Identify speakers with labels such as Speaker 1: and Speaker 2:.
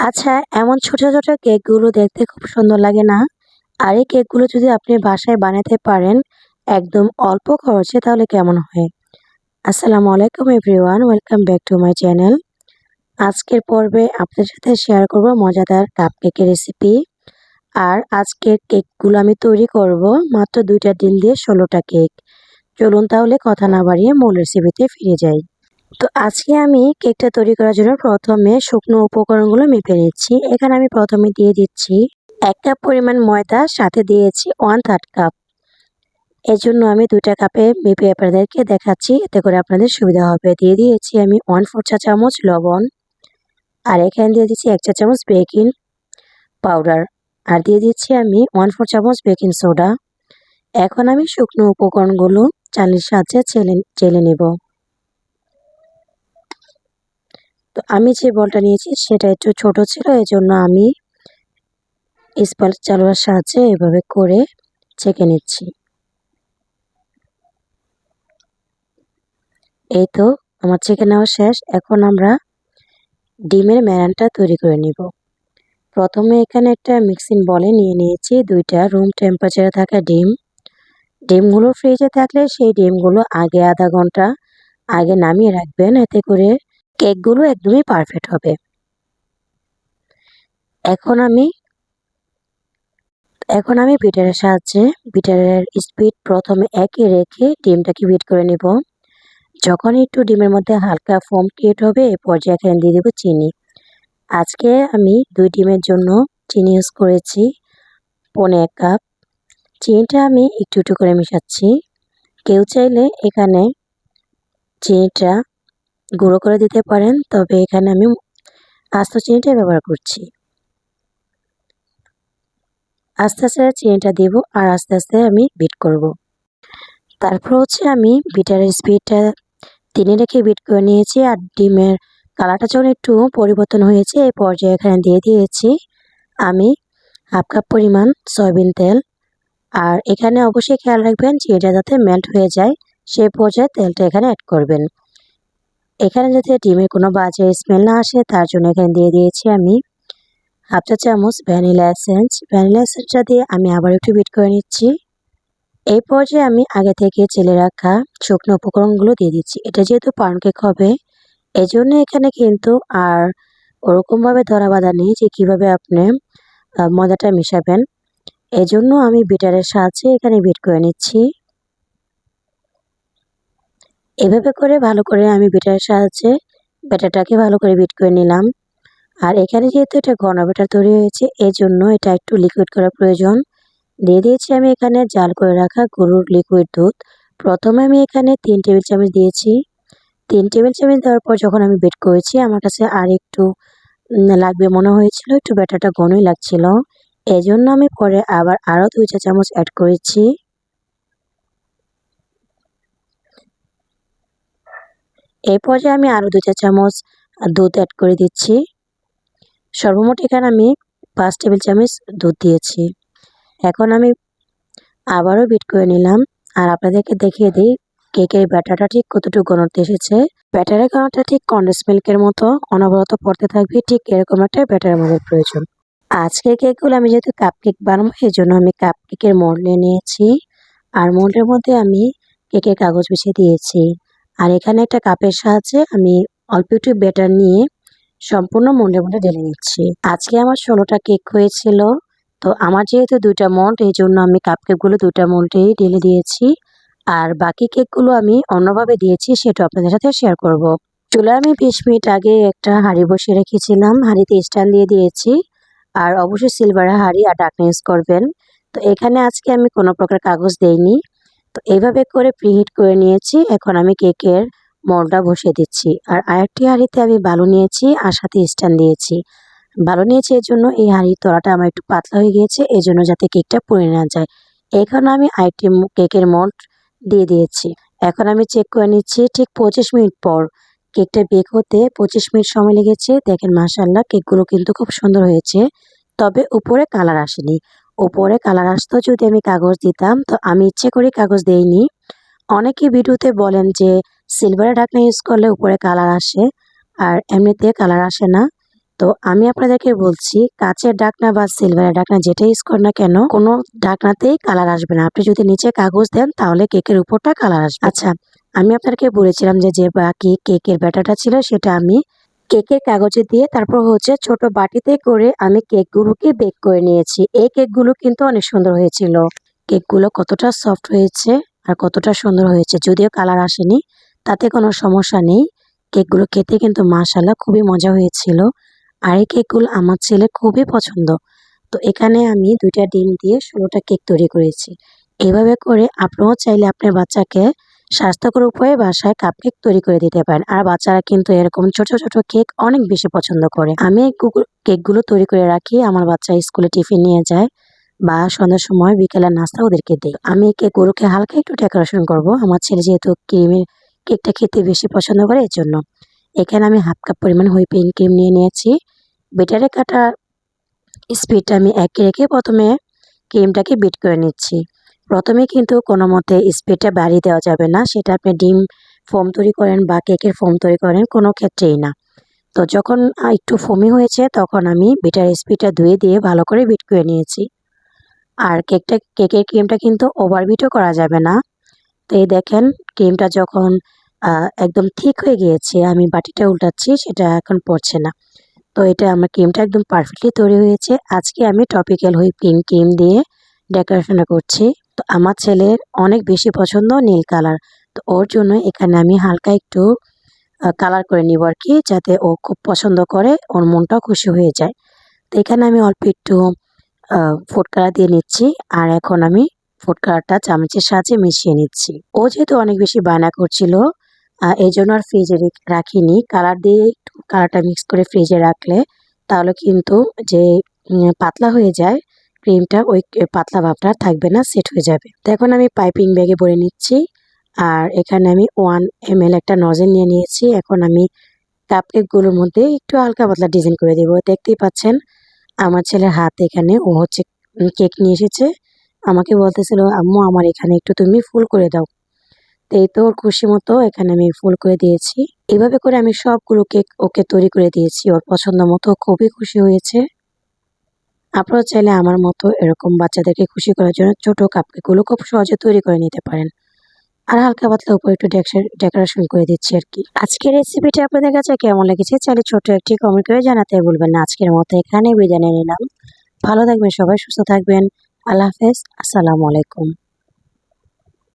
Speaker 1: আচ্ছা এমন ছোট, ছোট কেকগুলো দেখতে খুব সুন্দর লাগে না? আর এই কেকগুলো যদি আপনি বাসায় বানাতে পারেন একদম অল্প খরচে তাহলে কেমন হয়? আসসালামু আলাইকুম everyone welcome back to my channel. আজকের পর্বে আপনাদের সাথে শেয়ার করব মজাদার কাপকেকের রেসিপি। আর আজকের কেকগুলো আমি তৈরি করব মাত্র ২ টা ডিম দিয়ে ১৬ টা কেক। চলুন তাহলে কথা না বাড়িয়ে মূল রেসিপিতে ফিরে যাই। তো আজকে আমি কেকটা তৈরি করার জন্য প্রথমে শুকনো উপকরণগুলো মেপে নিচ্ছি। এখানে আমি প্রথমে দিয়ে দিচ্ছি এক কাপ পরিমাণ ময়দা, সাথে দিয়েছি 1/3 কাপ। এর জন্য আমি দুটা কাপে মেপে আপনাদেরকে দেখাচ্ছি, এতে করে আপনাদের সুবিধা হবে। দিয়ে দিয়েছি আমি 1/4 চা চামচ লবণ। আর এখানে দিয়ে দিচ্ছি ১ চা চামচ বেকিং পাউডার। আর দিয়ে দিচ্ছি আমি 1/4 চামচ বেকিং সোডা। এখন আমি শুকনো উপকরণগুলো চালের সাহায্যে চেলে চেলে নেব। তো আমি যে বলটা নিয়েছি সেটা একটু ছোট ছিল, এজন্য আমি স্পঞ্জ চালুয়ার সাহায্যে এভাবে করে ছেঁকে নিচ্ছি। এই তো আমার ছেঁকে নেওয়া শেষ। এখন আমরা ডিমের ম্যারানটা তৈরি করে নিব। প্রথমে এখানে একটা মিক্সিং বলে নিয়ে নিয়েছি, দুইটা রুম টেম্পারেচারে থাকা ডিম। ডিমগুলো ফ্রিজে থাকলে সেই ডিমগুলো আগে আধা ঘণ্টা আগে নামিয়ে রাখবেন, এতে করে কেকগুলো একদমই পারফেক্ট হবে। এখন আমি এখন আমি বিটারের সাহায্যে বিটারের স্পিড প্রথমে একই রেখে ডিমটাকে বিট করে নিব। যখন একটু ডিমের মধ্যে হালকা ফোম ক্রিয়েট হবে এ পর্যায়ে এখানে দিয়ে দেব চিনি। আজকে আমি দুই ডিমের জন্য চিনি ইউজ করেছি পনে এক কাপ। চিনিটা আমি একটু, একটু করে মিশাচ্ছি কেউ চাইলে এখানে চিনিটা গুঁড়ো করে দিতে পারেন তবে এখানে আমি আস্ত চিনিটাই ব্যবহার করছি। আস্তে, আস্তে চিনিটা দিব আর আস্তে, আস্তে আমি বিট করব। তারপর হচ্ছে আমি বিটারের স্পিডটা ৩ এ রেখে বিট করে নিয়েছি আর ডিমের কালারটা যখন একটু পরিবর্তন হয়েছে এই পর্যায়ে এখানে দিয়ে দিয়েছি আমি হাফ কাপ পরিমাণ সয়াবিন তেল। আর এখানে অবশ্যই খেয়াল রাখবেন চিনিটা যাতে মেল্ট হয়ে যায় সেই পর্যায়ে তেলটা এখানে অ্যাড করবেন। এখানে যাতে ডিমের কোনো বাজে স্মেল না আসে, তার জন্য এখানে দিয়ে দিয়েছি আমি হাফ চা চামচ ভ্যানিলা এসেন্স। ভ্যানিলা এসেন্সটা দিয়ে আমি আবার একটু বিট করে নিচ্ছি। এই পর্যায়ে আমি আগে থেকে চেলে রাখা শুকনো উপকরণগুলো দিয়ে দিচ্ছি। এটা যেহেতু পাউন্ড কেক হবে জন্য এখানে কিন্তু আর ওরকমভাবে ধরা বাঁধা নেই যে কীভাবে আপনি ময়দাটা মেশাবেন। এজন্য আমি বিটারের সাহায্যে এখানে বিট করে নিচ্ছি। এভাবে করে ভালো করে আমি বিটারের সাহায্যে ব্যাটারটাকে ভালো করে বিট করে নিলাম। আর এখানে যেহেতু এটা ঘন ব্যাটার তৈরি হয়েছে, এজন্য এটা একটু লিকুইড করা প্রয়োজন। দিয়ে দিয়েছি আমি এখানে জাল করে রাখা গরুর লিকুইড দুধ। প্রথমে আমি এখানে তিন টেবিল চামচ দিয়েছি। তিন টেবিল চামচ দেওয়ার পর যখন আমি বিট করেছি, আমার কাছে আর একটু লাগবে মনে হয়েছিল, একটু ব্যাটারটা ঘনই লাগছিল। এজন্য আমি পরে আবার আরও ২ চা চামচ অ্যাড করেছি। এই পর্যায়ে আমি আরও ২ চা চামচ দুধ অ্যাড করে দিচ্ছি। সর্বমোট এখানে আমি ৫ টেবিল চামচ দুধ দিয়েছি। এখন আমি আবারও বিট করে নিলাম আর আপনাদেরকে দেখিয়ে দিই কেকের ব্যাটারটা ঠিক কতটুকু ঘনত্ব এসেছে। ব্যাটারের ঘনত্বটা ঠিক কন্ডেন্স মিল্কের মতো, অনবরত পড়তে থাকবে ঠিক এরকম একটা ব্যাটার আমাদের প্রয়োজন। আজকের কেকগুলো আমি যেহেতু কাপ কেক বানাবো, এই জন্য আমি কাপ কেকের মোল্ড নিয়ে নিয়েছি। আর মোল্ডের মধ্যে আমি কেকের কাগজ বিছিয়ে দিয়েছি। আর এখানে একটা কাপের সাহায্যে আমি অল্প একটু ব্যাটার নিয়ে সম্পূর্ণ মোল্ডের মধ্যে ঢেলে নিচ্ছি। আজকে আমার ষোলোটা কেক হয়েছিল। তো আমার যেহেতু ২ টা এই জন্য আমি কাপকেকগুলো ২ টা মোল্ডেই ঢেলে দিয়েছি। আর বাকি কেকগুলো আমি অন্যভাবে দিয়েছি, সেটা আপনাদের সাথে শেয়ার করব। চুলায় আমি ২০ মিনিট আগে একটা হাঁড়ি বসিয়ে রেখেছিলাম। হাঁড়িতে স্ট্যান্ড দিয়ে দিয়েছি। আর অবশ্যই সিলভারের হাঁড়ি আর ইউজ করবেন। তো এখানে আজকে আমি কোনো প্রকার কাগজ দেইনি। এইভাবে করে প্রিহিট করে নিয়েছি। এখন আমি কেকের মোল্ডটা বসিয়ে দিচ্ছি। আর আরেকটি হাঁড়িতে আমি বালু নিয়েছি আর সাথে স্ট্যান্ড দিয়েছি। বালু নিয়েছি এজন্য এই হাঁড়ির তলাটা আমার একটু পাতলা হয়ে গিয়েছে, এই জন্য যাতে কেকটা পুড়ে না যায়। এখানে আমি আরেকটি কেকের মোল্ড দিয়ে দিয়েছি। এখন আমি চেক করে নিচ্ছি ঠিক ২৫ মিনিট পর কেকটা বেক হতে ২৫ মিনিট সময় লেগেছে। দেখেন মাশাআল্লাহ, কেকগুলো কিন্তু খুব সুন্দর হয়েছে। তবে উপরে কালার আসেনি। উপরে কালার আসতো, যদি আমি কাগজ দিতাম, তো আমি ইচ্ছে করে কাগজ দেইনি। অনেকে ভিডিওতে বলেন যে সিলভারের ঢাকনা ইউজ করলে উপরে কালার আসে, আর এমনিতে কালার আসে না। তো আমি আপনাদেরকে বলছি, কাচের ডাকনা বা সিলভারের ডাকনা যেটা ইউজ করেন না কেন, কোনো ডাকনাতেই কালার আসবে না আপনি যদি নিচে কাগজ দেন, তাহলে কেকের উপরটা কালার আসবে আচ্ছা আমি আপনাদেরকে বলেছিলাম যে যে বাকি কেকের ব্যাটারটা ছিল, সেটা আমি কেকের কাগজে দিয়ে তারপর হচ্ছে ছোট বাটিতে করে আমি কেকগুলোকে বেক করে নিয়েছি। এই কেকগুলো কিন্তু অনেক সুন্দর হয়েছিল। কেকগুলো কতটা সফট হয়েছে আর কতটা সুন্দর হয়েছে যদিও কালার আসেনি, তাতে কোনো সমস্যা নেই। কেকগুলো খেতে কিন্তু মাশাল্লাহ খুবই মজা হয়েছিল। আর এই কেকগুলো আমার ছেলে খুবই পছন্দ। তো এখানে আমি দুইটা ডিম দিয়ে ষোলোটা কেক তৈরি করেছি। এভাবে করে আপনিও চাইলে আপনার বাচ্চাকে স্বাস্থ্যকর উপায়ে বাসায় কাপকেক তৈরি করে দিতে পারেন। আর বাচ্চারা কিন্তু এরকম ছোট ছোট কেক অনেক বেশি পছন্দ করে। আমি কেকগুলো তৈরি করে রাখি। আমার বাচ্চা স্কুলে টিফিন নিয়ে যায় বা সন্ধ্যার সময় বিকেলের নাস্তা ওদেরকে দিই। আমি এই গরুকে হালকা একটু ডেকোরেশন করব। আমার ছেলে যেহেতু ক্রিমের কেকটা খেতে বেশি পছন্দ করে এর জন্য এখানে আমি হাফ কাপ পরিমাণ হুইপিং ক্রিম নিয়ে নিয়েছি। বেটারে কাটা স্পিডটা আমি একে রেখে প্রথমে ক্রিমটাকে বিট করে নিচ্ছি। প্রথমে কিন্তু কোনো মতে স্পিডটা বাড়িয়ে দেওয়া যাবে না, সেটা আপনি ডিম ফোম তৈরি করেন বা কেকের ফোম তৈরি করেন, কোনো ক্ষেত্রেই না। তো যখন একটু ফোমি হয়েছে, তখন আমি বিটার স্পিডটা ধুয়ে দিয়ে ভালো করে বিট করে নিয়েছি। আর কেকটা, কেকের ক্রিমটা কিন্তু ওভার বিটও করা যাবে না। তো এই দেখেন ক্রিমটা যখন একদম ঠিক হয়ে গিয়েছে, আমি বাটিটা উল্টাচ্ছি, সেটা এখন পড়ছে না। তো এটা আমার ক্রিমটা একদম পারফেক্টলি তৈরি হয়েছে। আজকে আমি টপিক্যাল হুইপিং ক্রিম দিয়ে ডেকোরেশনটা করছি। তো আমার ছেলের অনেক বেশি পছন্দ নীল কালার। তো ওর জন্য এখানে আমি হালকা একটু কালার করে নিব আর কি, যাতে ও খুব পছন্দ করে, ওর মনটাও খুশি হয়ে যায়। তো এখানে আমি অল্প একটু ফুড কালার দিয়ে নিচ্ছি, আর এখন আমি ফুড কালারটা চামচের সাহায্যে মিশিয়ে নিচ্ছি। ও যেহেতু অনেক বেশি বায়না করছিল এই জন্য আর ফ্রিজে রাখিনি। কালার দিয়ে একটু কালারটা মিক্স করে ফ্রিজে রাখলে, তাহলে কিন্তু যে পাতলা হয়ে যায় ক্রিমটা ওই পাতলা ভাবটা থাকবে না, সেট হয়ে যাবে। তো এখন আমি পাইপিং ব্যাগে ভরে নিচ্ছি। আর এখানে আমি ওয়ান এম একটা নজেল নিয়ে নিয়েছি। এখন আমি কাপকেকগুলোর মধ্যে একটু হালকা পাতলা ডিজাইন করে দেবো। দেখতেই পাচ্ছেন, আমার ছেলের হাত এখানে ও হচ্ছে কেক নিয়ে এসেছে। আমাকে বলতেছিল, আম্মু, আমার এখানে একটু তুমি ফুল করে দাও। তো এই তো ওর খুশি মতো এখানে আমি ফুল করে দিয়েছি। এভাবে করে আমি সবগুলো কেক ওকে তৈরি করে দিয়েছি। ওর পছন্দ মতো খুবই খুশি হয়েছে। আপনারা চাইলে আমার মতো এরকম বাচ্চাদেরকে খুশি করার জন্য ছোটো কাপকেকগুলো খুব সহজে তৈরি করে নিতে পারেন। আর হালকা পাতলা উপরে একটু ডেকোরেশন করে দিচ্ছি আর কি। আজকের রেসিপিটা আপনাদের কাছে কেমন লেগেছে চাইলে ছোট একটি কমেন্ট করে জানাতে ভুলবেন না। আজকের মতো এখানে বিদায় নিলাম। ভালো থাকবেন সবাই, সুস্থ থাকবেন। আল্লাহ হাফেজ। আসসালামু আলাইকুম।